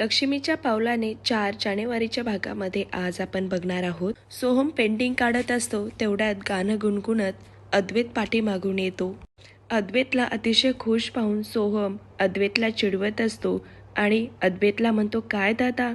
लक्ष्मीच्या पावलाने चार जानेवारीच्या भागामध्ये आज आपण बघणार आहोत. सोहम पेंटिंग काढत असतो तेवढ्यात गाणं गुणगुणत अद्वैत पाठीमागून येतो. अद्वैतला अतिशय खुश पाहून सोहम अद्वैतला चिडवत असतो आणि अद्वैतला म्हणतो काय दादा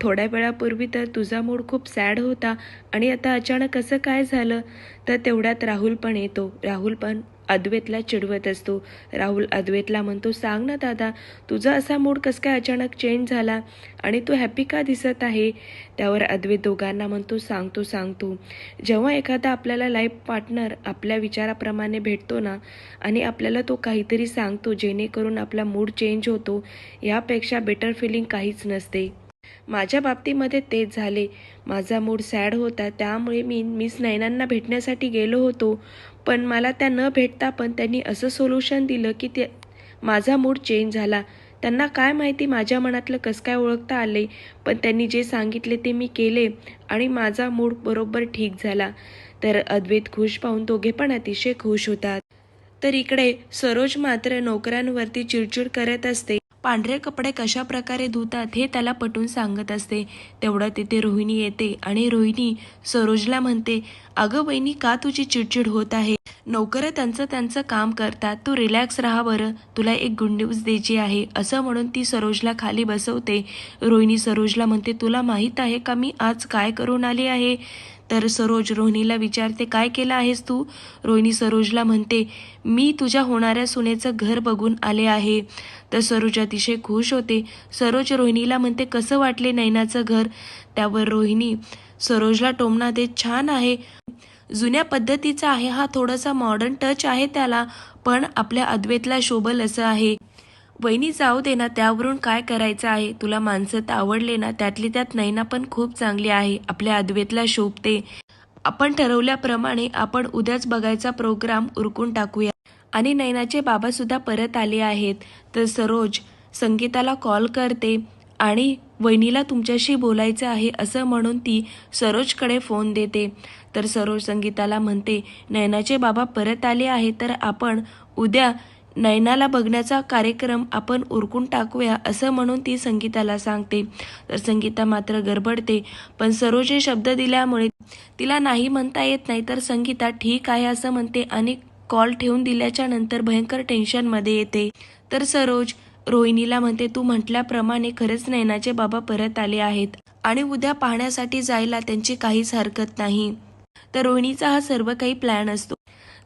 थोड्या वेळापूर्वी तर तुझा मूड खूप सॅड होता आणि आता अचानक असं काय झालं? तर तेवढ्यात राहुल पण येतो. राहुल पण अद्वैतला चिडवत असतो. राहुल अद्वैतला म्हणतो सांग ना दादा तुझा असा मूड कसं काय अचानक चेंज झाला आणि तू हॅपी का दिसत आहे? त्यावर अद्वैत दोघांना म्हणतो सांगतो सांगतो. जेव्हा एखादा आपल्याला लाईफ पार्टनर आपल्या विचाराप्रमाणे भेटतो ना आणि आपल्याला तो काहीतरी सांगतो जेणेकरून आपला मूड चेंज होतो यापेक्षा बेटर फिलिंग काहीच नसते. माझ्या बाबतीमध्ये तेच झाले. माझा मूड सॅड होता त्यामुळे मी मिस नयनांना भेटण्यासाठी गेलो होतो. पण मला त्या न भेटता पण त्यांनी असं सोल्युशन दिलं की ते माझा मूड चेंज झाला. त्यांना काय माहिती माझ्या मनातलं कसं काय ओळखता आले पण त्यांनी जे सांगितले ते मी केले आणि माझा मूड बरोबर ठीक झाला. तर अद्वैत खुश पाहून दोघे पण अतिशय खुश होतात. तर इकडे सरोज मात्र नोकरांवरती चिडचिड करत असते. पांढरे कपडे कशा प्रकारे धुतात हे त्याला पटून सांगत असते. तेवढं तिथे रोहिणी येते आणि रोहिणी सरोजला म्हणते अगं वहिनी का तुझी चिडचिड होत आहे? नोकरं त्यांचं त्यांचं काम करतात तू रिलॅक्स राहा बरं तुला एक गुड न्यूज द्यायची आहे. असं म्हणून ती सरोजला खाली बसवते. रोहिणी सरोजला म्हणते तुला माहीत आहे का मी आज काय करून आली आहे? तर सरोज रोहिणीला विचारते काय केलं आहेस तू? रोहिणी सरोजला म्हणते मी तुझ्या होणाऱ्या सुनेचं घर बघून आले आहे. तर सरोज अतिशय खुश होते. सरोज रोहिणीला म्हणते कसं वाटले नैनाचं घर? त्यावर रोहिणी सरोजला टोमणा देत छान आहे. जुन्या पद्धतीचा आहे हा थोडासा मॉडर्न टच आहे त्याला पण आपल्या अद्वैतला शोभल असं आहे. वहिनी जाऊ दे ना त्यावरून काय करायचं आहे? तुला माणसं तर आवडले ना त्यातली त्यात नैना पण खूप चांगली आहे आपल्या अद्वैतला शोभते. आपण ठरवल्याप्रमाणे आपण उद्याच बघायचा प्रोग्राम उरकून टाकूया. आणि नैनाचे बाबासुद्धा परत आले आहेत. तर सरोज संगीताला कॉल करते आणि वहिनीला तुमच्याशी बोलायचं आहे असं म्हणून ती सरोजकडे फोन देते. तर सरोज संगीताला म्हणते नयनाचे बाबा परत आले आहे तर आपण उद्या नयनाला बघण्याचा कार्यक्रम आपण उरकून टाकूया असं म्हणून ती संगीताला सांगते. तर संगीता मात्र गडबडते पण सरोजे शब्द दिल्यामुळे तिला नाही म्हणता येत नाही. तर संगीता ठीक आहे असं म्हणते आणि कॉल ठेवून दिल्याच्या नंतर भयंकर टेन्शनमध्ये येते. तर सरोज रोहिणीला म्हणते तू म्हटल्याप्रमाणे खरंच नैनाचे बाबा परत आले आहेत आणि उद्या पाहण्यासाठी जायला त्यांची काहीच हरकत नाही. तर रोहिणीचा हा सर्व काही प्लॅन असतो.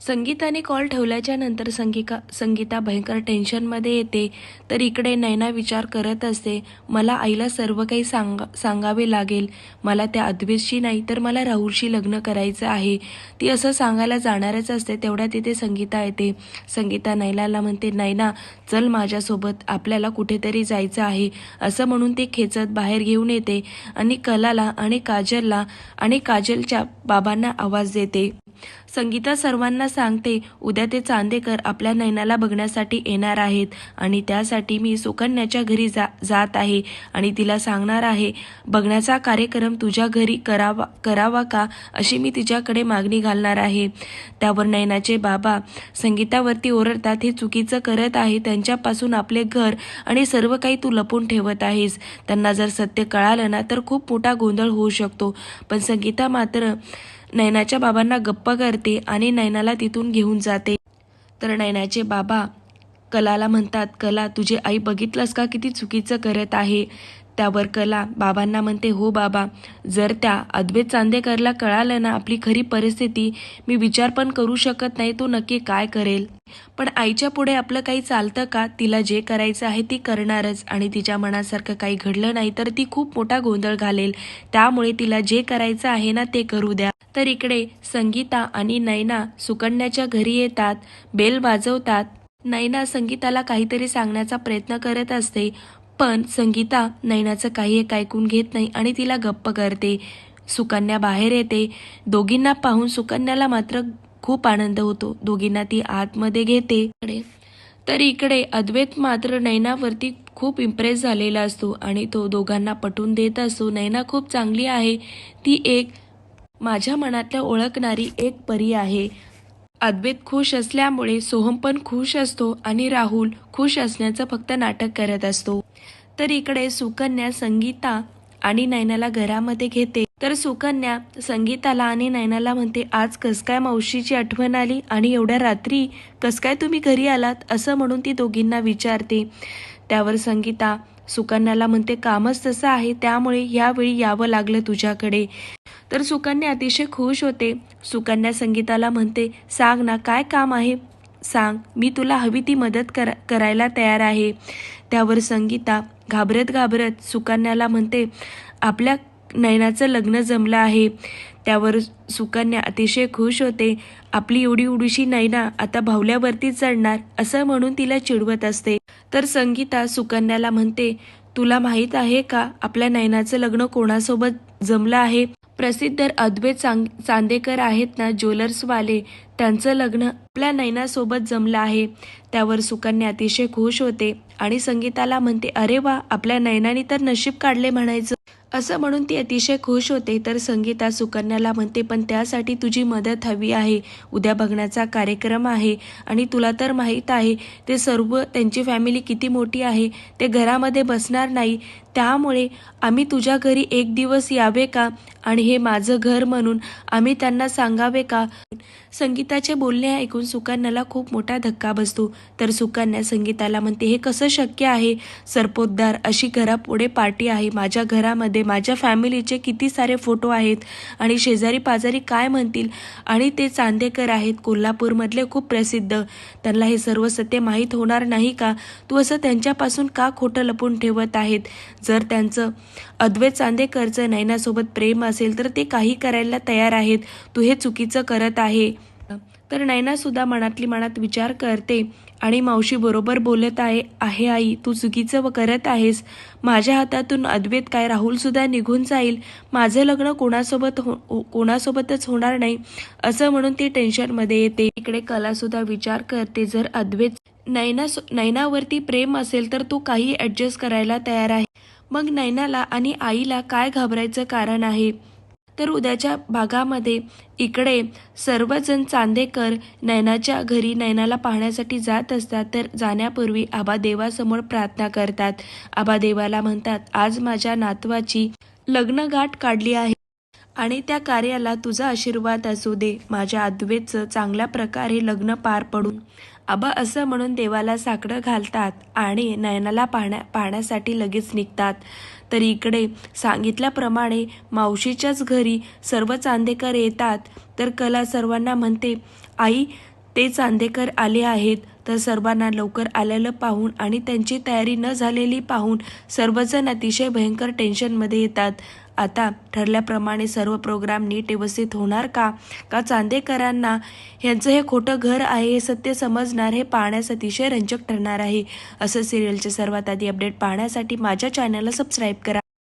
संगीताने कॉल ठेवल्याच्या नंतर संगीका संगीता भयंकर टेन्शनमध्ये येते. तर इकडे नैना विचार करत असते मला आईला सर्व काही सांगा सांगावे लागेल. मला त्या अद्वैतशी नाही तर मला राहुलशी लग्न करायचं आहे. ती असं सांगायला जाणारच असते तेवढ्या तिथे संगीता येते. संगीता नैलाला म्हणते नैना चल माझ्यासोबत आपल्याला कुठेतरी जायचं आहे. असं म्हणून ती खेचत बाहेर घेऊन येते आणि कलाला आणि काजलला आणि काजलच्या बाबांना आवाज देते. संगीता सर्वांना सांगते उद्या ते चांदेकर आपल्या नैनाला बघण्यासाठी येणार आहेत आणि त्यासाठी मी सुकन्याच्या घरी जा जात आहे आणि तिला सांगणार आहे बघण्याचा कार्यक्रम तुझ्या घरी करावा करावा का अशी मी तिच्याकडे मागणी घालणार आहे. त्यावर नैनाचे बाबा संगीतावरती ओरडतात हे चुकीचं करत आहे त्यांच्यापासून आपले घर आणि सर्व काही तू लपून ठेवत आहेस. त्यांना जर सत्य कळालं ना तर खूप मोठा गोंधळ होऊ शकतो. पण संगीता मात्र नैनाच्या बाबांना गप्प करते आणि नैनाला तिथून घेऊन जाते. तर नयनाचे बाबा कलाला म्हणतात कला तुझी आई बघितलंस का किती चुकीचं करत आहे? त्यावर कला बाबांना म्हणते हो बाबा जर त्या अद्वैत चांदेकरला कळालं ना आपली खरी परिस्थिती मी विचार पण करू शकत नाही तो नक्की काय करेल? पण आईच्या पुढे आपलं काही चालतं का? तिला जे करायचं आहे ती करणारच. आणि तिच्या मनासारखं काही घडलं नाही तर ती खूप मोठा गोंधळ घालेल. त्यामुळे तिला जे करायचं आहे ना ते करू द्या. तर इकडे संगीता आणि नैना सुकन्याच्या घरी येतात. बेल वाजवतात. नैना संगीताला काहीतरी सांगण्याचा प्रयत्न करत असते. पण संगीता नैनाचं काही एक ऐकून घेत नाही आणि तिला गप्प करते. सुकन्या बाहेर येते. दोघींना पाहून सुकन्याला मात्र खूप आनंद होतो. दोघींना ती आतमध्ये घेते. तर इकडे अद्वैत मात्र नैनावरती खूप इम्प्रेस झालेला असतो आणि तो दोघांना पटून देत असतो. नैना खूप चांगली आहे. ती एक माझ्या मनातल्या ओळखणारी एक परी आहे. अद्वैत खुश असल्यामुळे सोहम पण खुश असतो आणि राहुल खुश असण्याचं फक्त नाटक करत असतो. तर इकडे सुकन्या संगीता आणि नैनाला घरामध्ये घेते. तर सुकन्या संगीताला आणि नयनाला म्हणते आज कस काय मावशीची आठवण आली आणि एवढ्या रात्री कस काय तुम्ही घरी आलात? असं म्हणून ती दोघींना विचारते. त्यावर संगीता सुकन्याला म्हणते कामच तसं आहे त्यामुळे यावेळी यावं लागलं तुझ्याकडे. तर सुकन्या अतिशय खुश होते. सुकन्या संगीताला म्हणते सांग ना काय काम आहे? सांग मी तुला हवी ती मदत कर करायला तयार आहे. त्यावर संगीता घाबरत घाबरत सुकन्याला म्हणते आपल्या नयनाचं लग्न जमलं आहे. त्यावर सुकन्या अतिशय खुश होते. आपली एवढी उडीशी नयना आता भावल्यावरती चढणार असं म्हणून तिला चिडवत असते. तर संगीता सुकन्याला म्हणते तुला माहीत आहे का आपल्या नयनाचं लग्न कोणासोबत जमलं आहे? प्रसिद्ध अद्वैत चांग चांदेकर आहेत ना ज्वेलर्सवाले. त्यांचं लग्न आपल्या नयनासोबत जमलं आहे. त्यावर सुकन्या अतिशय खुश होते आणि संगीताला म्हणते अरे वा आपल्या नयनाने तर नशीब काढले म्हणायचं. असं म्हणून ती अतिशय खुश होते. तर संगीता सुकन्याला म्हणते पण त्यासाठी तुझी मदत हवी आहे. उद्या बघण्याचा कार्यक्रम आहे आणि तुला तर माहीत आहे ते सर्व त्यांची फॅमिली किती मोठी आहे. ते घरामध्ये बसणार नाही. त्यामुळे आम्ही तुझ्या घरी एक दिवस यावे का? आणि हे माझं घर म्हणून आम्ही त्यांना सांगावे का? संगीताचे बोलणे ऐकून सुकन्याला खूप मोठा धक्का बसतो. तर सुकन्या संगीताला म्हणते हे कसं शक्य आहे? सरपोतदार अशी घरापुढे पार्टी आहे. माझ्या घरामध्ये माझ्या फॅमिलीचे किती सारे फोटो आहेत? आणि शेजारी पाजारी काय म्हणतील? आणि ते चांदेकर आहेत. कोल्हापूरमधले खूप प्रसिद्ध. त्यांना हे सर्व सत्य माहीत होणार नाही का? तू असं त्यांच्यापासून का खोटं लपून ठेवत आहेत? जर त्यांचं अद्वैत चांदेकरचं नैनासोबत प्रेम असेल तर ते काही करायला तयार आहेत. तू हे चुकीचं करत आहे. तर नैनासुद्धा मनातली मनात विचार करते आणि मावशी बरोबर बोलत आहे आहे आई तू चुकीचं व करत आहेस. माझ्या हातातून अद्वैत काय राहुलसुद्धा निघून जाईल. माझं लग्न कोणासोबत हो, हो कोणासोबतच होणार नाही असं म्हणून ती टेन्शनमध्ये येते. इकडे कलासुद्धा विचार करते जर अद्वैत नैना नैनावरती प्रेम असेल तर तू काही ॲडजस्ट करायला तयार आहे. मग नैनाला आणि आईला काय घाबरायचं कारण आहे? तर उद्याच्या भागामध्ये इकडे सर्वजण चांदेकर नैनाच्या घरी नैनाला पाहण्यासाठी जात असतात. तर जाण्यापूर्वी आबा देवासमोर प्रार्थना करतात. आबा देवाला म्हणतात आज माझ्या नातवाची लग्नगाठ काढली आहे आणि त्या कार्याला तुझा आशीर्वाद असू दे. माझ्या अद्वैतचं चांगल्या प्रकारे लग्न पार पडून आबा असं म्हणून देवाला साकडं घालतात आणि नयनाला पाहण्या पाहण्यासाठी लगेच निघतात. तर इकडे सांगितल्याप्रमाणे मावशीच्याच घरी सर्व चांदेकर येतात. तर कला सर्वांना म्हणते आई ते चांदेकर आले आहेत. तर सर्वांना लवकर आलेलं पाहून आणि त्यांची तयारी न झालेली पाहून सर्वजण अतिशय भयंकर टेन्शनमध्ये येतात. आता ठरल्याप्रमाणे सर्व प्रोग्राम नीट व्यवस्थित होणार का? का चांदेकरांना ह्यांचं हे खोटं घर आहे हे सत्य समजणार हे पाहण्यास अतिशय रंजक ठरणार आहे. असं सिरियलचे सर्वात आधी अपडेट पाहण्यासाठी माझ्या चॅनलला सबस्क्राईब करा.